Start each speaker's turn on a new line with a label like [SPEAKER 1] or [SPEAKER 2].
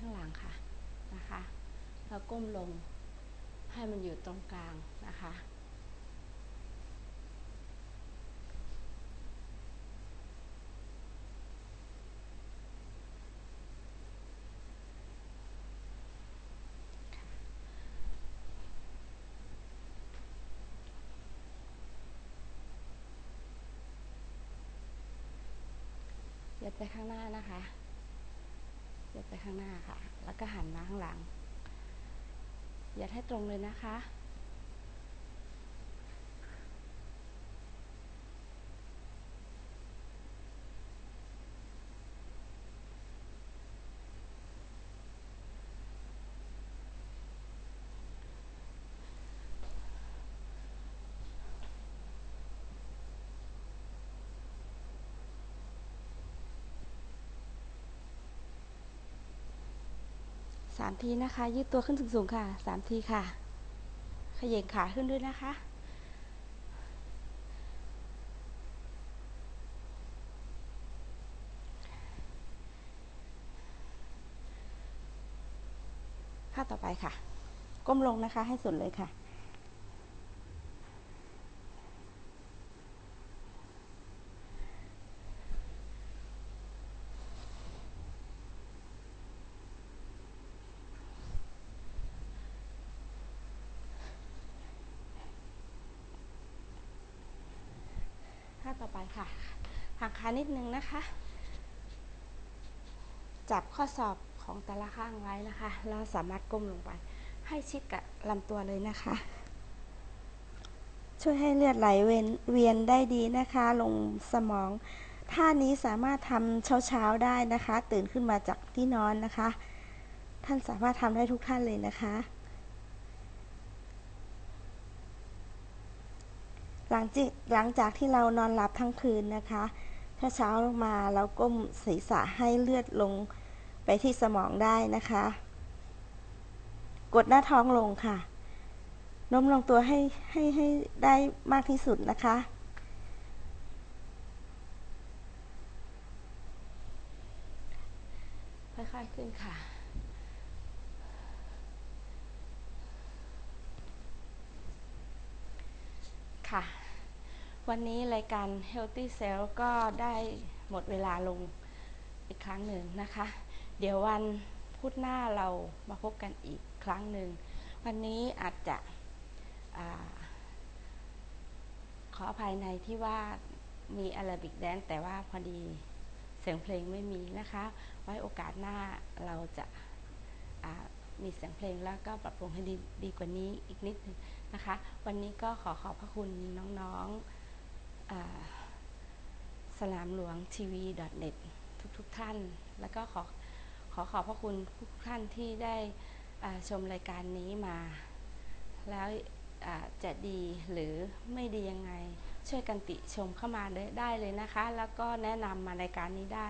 [SPEAKER 1] ข้างหลังค่ะนะคะแล้วก้มลงให้มันอยู่ตรงกลางนะคะยัดไปข้างหน้านะคะ ยัดไปข้างหน้าค่ะ แล้วก็หันมาข้างหลังยัดให้ตรงเลยนะคะ สามทีนะคะ ยืดตัวขึ้นสูงๆค่ะสามทีค่ะ ขย่งขาขึ้นด้วยนะคะท่าต่อไปค่ะ ก้มลงนะคะให้สุดเลยค่ะา ต่อไปค่ะห่างขานิดนึงนะคะ จับข้อศอกของแต่ละข้างไว้นะคะแล้วสามารถก้มลงไป ให้ชิดกับลำตัวเลยนะคะ ช่วยให้เลือดไหลเวียนเวียนได้ดีนะคะ ลงสมอง ท่านี้สามารถทำเช้าๆได้นะคะ ตื่นขึ้นมาจากที่นอนนะคะ ท่านสามารถทำได้ทุกท่านเลยนะคะ หลังจากหลังจากที่เรานอนหลับทั้งคืนนะคะ ถ้าเช้ามาเราก้มศีรษะให้เลือดลงไปที่สมองได้นะคะ กดหน้าท้องลงค่ะโน้มลงตัวให้ให้ให้ได้มากที่สุดนะคะ ค่อยๆขึ้นค่ะ ค่ะ วันนี้รายการ Healthy Cell ก็ได้หมดเวลาลงอีกครั้งหนึ่งนะคะ เดี๋ยววันพุธหน้าเรามาพบกันอีกครั้งหนึ่ง วันนี้อาจจะอขออภัยในที่ว่ามีอาราบิกแดนแต่ว่าพอดีเสียงเพลงไม่มีนะคะ ไว้โอกาสหน้าเราจะ มีเสียงเพลงแล้วก็ปรับปรุงให้ดีดีกว่านี้อีกนิดนึงนะคะ วันนี้ก็ขอขอบพระคุณน้องๆสนามหลวงทีวี .net ทุกๆทท่าน แล้วก็ขอขอขอบพระคุณทุกท่านที่ได้ชมรายการนี้มา แล้วจะดีหรือไม่ดียังไง ช่วยกันติชมเข้ามาได้เลยนะคะ แล้วก็แนะนำมารายการนี้ได้